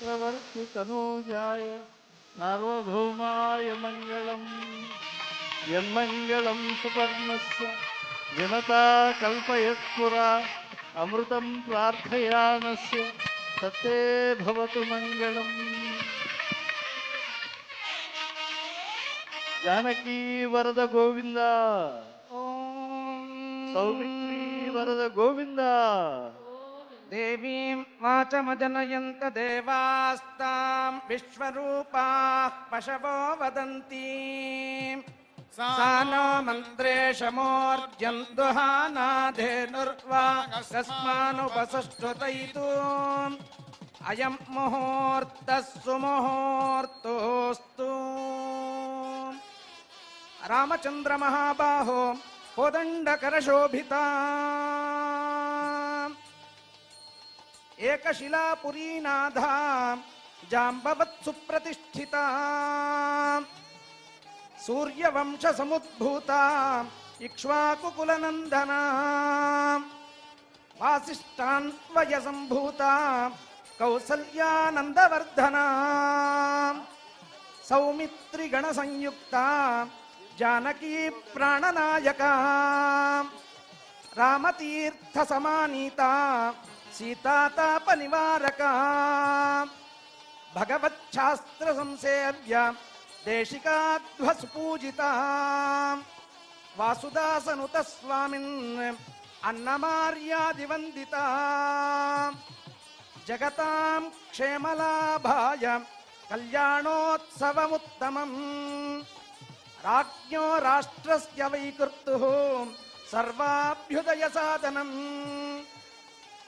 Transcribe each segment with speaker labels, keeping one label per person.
Speaker 1: பிரவர்த்திதனூஜாய சார்வௌமாய மங்களம் என்மங்களம் சுபர்ணஸ்ய ஜனதா கல்பயத்புரா அமிர்தம் பிரார்த்தயானஸ்ய சத்தே பவத்து மங்களம் ஜானகி வரத கோவிந்தா சௌமித்ரி வரத கோவிந்தா
Speaker 2: దేవీం వాచమజనయంత దేవాస్తాం విశ్వరూపాః పశవో వదంతి సానో మంత్రేషమోర్జన్ దుహానాధేనుర్వా కస్మానుపసృతయితు అయం ముహూర్త సుముహూర్తోస్తు రామచంద్ర మహాబాహో కోదండకరశోభితా एकशिलापुरीनाधा जाम्बवत्सुप्रतिष्ठिता सूर्यवंशसमुद्भूता इक्ष्वाकुकुलनन्दना वासिष्ठान्वयसम्भूता कौसल्यानन्दवर्धना सौमित्रिगणसंयुक्ता जानकी प्राणनायका रामतीर्थसमानीता सीतातापनिवारकः भगवच्छास्त्रसंसेव्य देशिकाध्वसुपूजितः। वासुदासनुतः स्वामिन् अन्नमार्यादिवन्दितः। जगता क्षेमलाभाय कल्याणोत्सवमुत्तमम्। राज्ञो राष्ट्रस्य सर्वाभ्युदय सर्वाभ्युदयसाधनम्।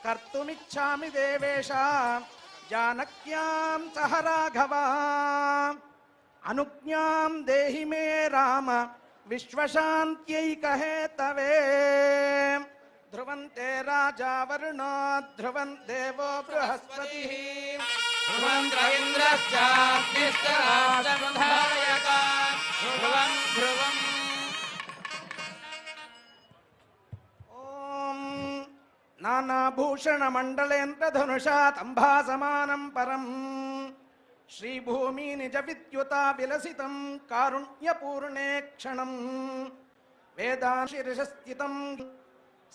Speaker 2: कर्तुमिच्छामि देवेशा जानक्यां सह राघवा अनुज्ञां देहि मे राम, विश्वशान्त्यैकहे तवे। ध्रुवन्ते राजा वरुणो, ध्रुवन् देवो दृहस्पति ध्रुवं ध्रुवं ध्रुव నానాభూషణమండలేంద్రధనుషా తంభాసమానం పరం. శ్రీభూమి నిజ విద్యుత విలసితం కారుణ్యపూర్ణే క్షణం వేదాశిరిషస్థితం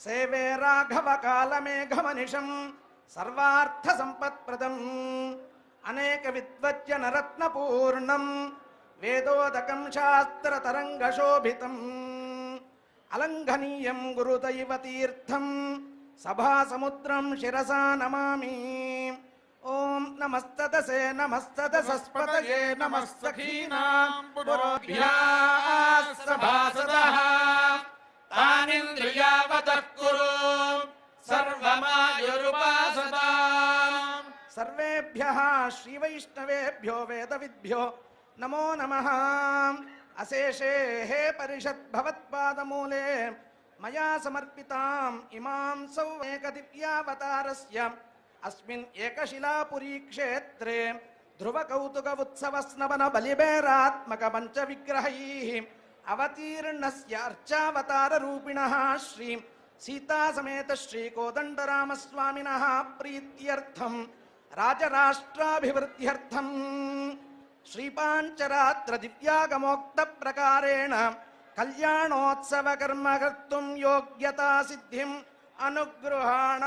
Speaker 2: సేవే రాఘవ కాలమేఘమనిషం సర్వార్థ సంపత్ప్రదం అనేక విద్వజ్జన सभासमुद्रं शिरसा नमामि। ॐ नमस्ततसे नमस्ततसस्पतये नमस्तखीनां पुरोभ्याः सभासदः। तानिन्द्रियावतः कुरु सर्वमायुरुपासदा सर्वेभ्यः श्रीवैष्णवेभ्यो वेदविद्भ्यो नमो नमः। अशेषे हे परिषद्भवत्पादमूले మయా సమర్పితాం ఇమాం సౌ సౌవేకదివ్యావతారస్య అస్మిన్ ఏకశిలాపురీ క్షేత్రే ధ్రువకౌతుక ఉత్సవస్నవన బలిబేరాత్మక పంచవిగ్రహైः అవతీర్ణస్య అర్చావతార రూపిణः శ్రీ సీతాసమేత శ్రీ కోదండరామస్వామినः ప్రీత్యర్థం రాజరాష్ట్రాభివృద్ధ్యర్థం శ్రీపాంచరాత్ర దివ్యాగమోక్త ప్రకారేణ कल्याणोत्सवकर्म कर्तुं योग्यता सिद्धिम् अनुगृहाण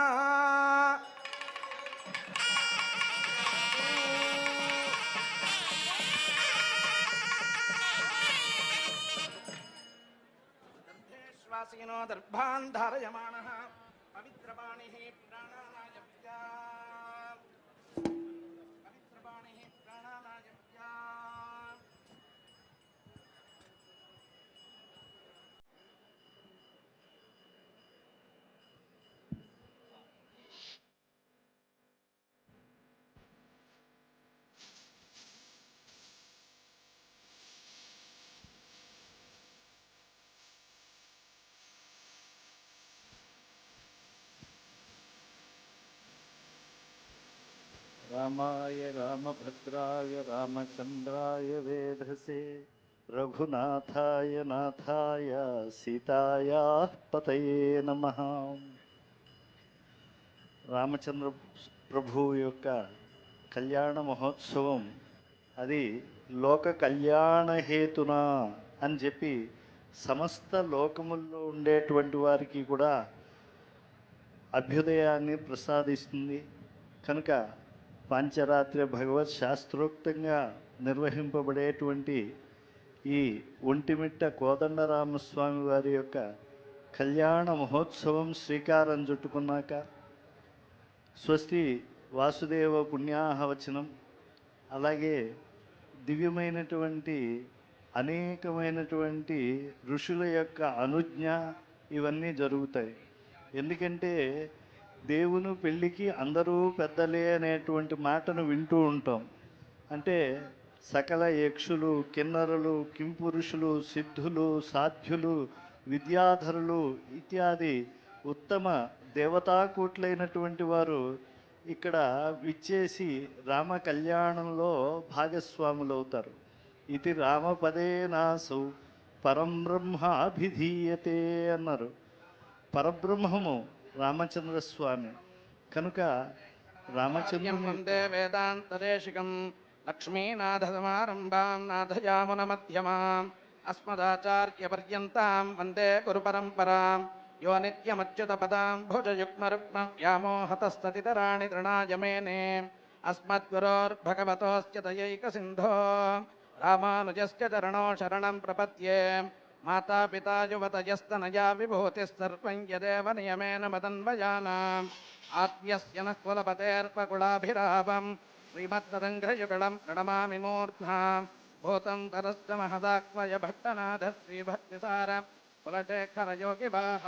Speaker 2: दर्भान् धारयमाणः पवित्रपाणिः प्राणा
Speaker 1: రామాయ రామభద్రాయ రామచంద్రాయ వేధసే రఘునాథాయ నాథాయ సీతాయా పతయే నమ. రామచంద్ర ప్రభువు యొక్క కళ్యాణ మహోత్సవం అది లోక కళ్యాణ హేతున అని చెప్పి సమస్త లోకముల్లో ఉండేటువంటి వారికి కూడా అభ్యుదయాన్ని ప్రసాదిస్తుంది. కనుక పాంచరాత్రి భగవత్ శాస్త్రోక్తంగా నిర్వహింపబడేటువంటి ఈ ఒంటిమిట్ట కోదండరామస్వామి వారి యొక్క కళ్యాణ మహోత్సవం శ్రీకారం చుట్టుకున్నాక స్వస్తి వాసుదేవ పుణ్యాహవచనం అలాగే దివ్యమైనటువంటి అనేకమైనటువంటి ఋషుల యొక్క అనుజ్ఞ ఇవన్నీ జరుగుతాయి. ఎందుకంటే దేవుని పెళ్ళికి అందరూ పెద్దలే అనేటువంటి మాటను వింటూ ఉంటాం. అంటే సకల యక్షులు కిన్నరులు కింపురుషులు సిద్ధులు సాధ్యులు విద్యాధరులు ఇత్యాది ఉత్తమ దేవతాకూట్లైనటువంటి వారు ఇక్కడ విచ్చేసి రామ కళ్యాణంలో భాగస్వాములవుతారు. ఇది రామపదే నాసౌ పరం బ్రహ్మ అభిధీయతే అన్నారు. పరబ్రహ్మము రామచంద్ర స్వామి కనుక
Speaker 2: ఆర్యం
Speaker 1: రామచంద్రుని
Speaker 2: వందే వేదాంతదేశికం. లక్ష్మీనాథసమారంభాం నాథయామునమధ్యమాం అస్మదాచార్యపర్యంతాం వందే గురుపరంపరాం యో నిత్యమచ్యుత నిత్యమచ్యుతపదాం భుజయుగ్మరుగ్మ వ్యామోహతస్తతితరాణి తృణాయమేనే మేనే అస్మద్గురోర్భగవతోస్య దయైకసింధో రామానుజస్య చరణో శరణం ప్రపద్యే. మాతాపితా యువతయస్తనయా విభూతిస్సర్వం యదేవ నియమేన మదన్వయానాం. ఆత్మ్యస్య నः కులపతేర్పకులాభిరాపం శ్రీమద్వదంఘ్రయుగళం ప్రణమామి మూర్ధ్నా భూతం తరస్త మహదాత్మయ భట్టనాథ శ్రీభక్తిసార. కులశేఖరయోగివాహ.